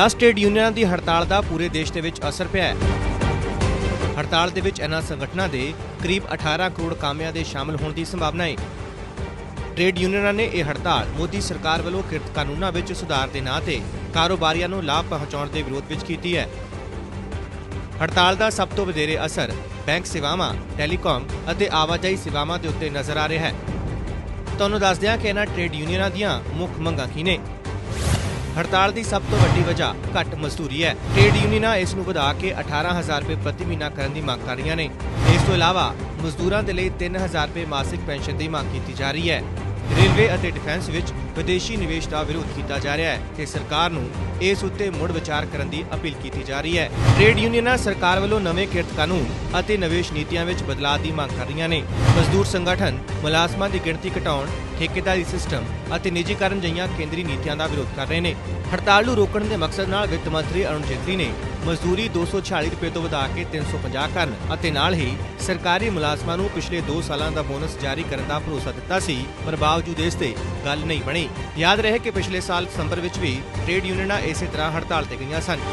10 trade ਯੂਨੀਅਨਾਂ ਦੀ ਹੜਤਾਲ ਦਾ ਪੂਰੇ ਦੇਸ਼ ਦੇ ਵਿੱਚ ਅਸਰ ਪਿਆ ਹੈ। ਹੜਤਾਲ ਦੇ ਵਿੱਚ ਇਹਨਾਂ ਸੰਗਠਨਾਂ ਦੇ ਕਰੀਬ 18 ਕਰੋੜ ਕਾਮਿਆਂ ਦੇ ਸ਼ਾਮਲ ਹੋਣ ਦੀ ਸੰਭਾਵਨਾ ਹੈ। ਟ੍ਰੇਡ ਯੂਨੀਅਨਾਂ ਨੇ ਇਹ ਹੜਤਾਲ ਮੋਦੀ ਸਰਕਾਰ ਵੱਲੋਂ ਕਿਰਤ ਕਾਨੂੰਨਾਂ ਵਿੱਚ ਸੁਧਾਰ ਦੇ ਨਾਂ ਤੇ ਕਾਰੋਬਾਰੀਆਂ ਨੂੰ ਲਾਭ ਪਹੁੰਚਾਉਣ ਦੇ ਵਿਰੋਧ ਵਿੱਚ ਕੀਤੀ ਹੈ। ਹੜਤਾਲ ਦਾ ਸਭ ਤੋਂ ਵਧੇਰੇ ਅਸਰ ਬੈਂਕ ਸੇਵਾਵਾਂ, ਟੈਲੀਕਾਮ ਅਤੇ ਆਵਾਜਾਈ ਸੇਵਾਵਾਂ ਦੇ ਉੱਤੇ ਨਜ਼ਰ ਆ ਰਿਹਾ ਹੈ। ਤੁਹਾਨੂੰ ਦੱਸ ਦਿਆਂ ਕਿ ਇਹਨਾਂ ਟ੍ਰੇਡ ਯੂਨੀਅਨਾਂ ਦੀਆਂ ਮੁੱਖ ਮੰਗਾਂ ਕੀ ਨੇ? ਹੜਤਾਲ ਦੀ ਸਭ ਤੋਂ ਵੱਡੀ ਵਜ੍ਹਾ ਘੱਟ ਮਜ਼ਦੂਰੀ ਹੈ। ਟ੍ਰੇਡ ਯੂਨੀਅਨਾਂ ਇਸ ਨੂੰ ਵਧਾ ਕੇ 18000 ਰੁਪਏ ਪ੍ਰਤੀ ਮਹੀਨਾ ਕਰਨ ਦੀ ਮੰਗ ਕਰ ਰਹੀਆਂ ਨੇ। ਇਸ ਤੋਂ ਇਲਾਵਾ ਮਜ਼ਦੂਰਾਂ ਦੇ ਲਈ 3000 ਰੁਪਏ ਮਾਸਿਕ ਪੈਨਸ਼ਨ ਦੀ ਮੰਗ ਕੀਤੀ ਜਾ ਰਹੀ ਹੈ। ਰੇਲਵੇ ਅਤੇ ਡਿਫੈਂਸ ਵਿੱਚ ਵਿਦੇਸ਼ੀ ਨਿਵੇਸ਼ ਦਾ ਵਿਰੋਧ ਕੀਤਾ ਜਾ ਰਿਹਾ ਹੈ ਤੇ ਸਰਕਾਰ ਨੂੰ ਇਸ ਉੱਤੇ ਮੁੜ ਵਿਚਾਰ ਕਰਨ ਦੀ ਅਪੀਲ ਕੀਤੀ ਜਾ ਰਹੀ ਹੈ। ਟ੍ਰੇਡ ਯੂਨੀਅਨਾਂ ਸਰਕਾਰ ਵੱਲੋਂ ਨਵੇਂ ਕਿਰਤ ਕਾਨੂੰਨ ਅਤੇ ਨਿਵੇਸ਼ ਨੀਤੀਆਂ ਵਿੱਚ ਬਦਲਾਅ ਦੀ ਮੰਗ ਕਰ ਰਹੀਆਂ ਨੇ। ਮਜ਼ਦੂਰ ਸੰਗਠਨ ਮੁਲਾਜ਼ਮਾਂ ਦੀ ਗਿਣਤੀ ਘਟਾਉਣ ਠੇਕੇਦਾਰੀ ਸਿਸਟਮ ਅਤੇ ਨਿੱਜੀਕਰਨ ਜਿਹੀਆਂ ਕੇਂਦਰੀ ਨੀਤੀਆਂ ਦਾ ਵਿਰੋਧ ਕਰ ਰਹੇ ਨੇ। ਹੜਤਾਲ ਨੂੰ ਰੋਕਣ ਦੇ ਮਕਸਦ ਨਾਲ ਵਿੱਤ ਮੰਤਰੀ ਅਰੁਣ ਜੇਤਲੀ ਨੇ ਮਜ਼ਦੂਰੀ 246 ਰੁਪਏ ਤੋਂ ਵਧਾ ਕੇ 350 ਕਰਨ ਅਤੇ ਨਾਲ ਹੀ ਸਰਕਾਰੀ ਮੁਲਾਜ਼ਮਾਂ ਨੂੰ ਪਿਛਲੇ 2 ਸਾਲਾਂ ਦਾ ਬੋਨਸ ਜਾਰੀ ਕਰਨ ਦਾ ਭਰੋਸਾ ਦਿੱਤਾ ਸੀ, ਪਰ ਬਾਵਜੂਦ ਇਸ ਤੇ ਗੱਲ ਨਹੀਂ ਬਣੀ। ਯਾਦ ਰਹੇ ਕਿ ਪਿਛਲੇ ਸਾਲ ਦਸੰਬਰ ਵਿੱਚ ਵੀ ਟ੍ਰੇਡ ਯੂਨੀਅਨਾਂ ਇਸੇ ਤਰ੍ਹਾਂ ਹੜਤਾਲ ਤੇ ਗਈਆਂ ਸਨ।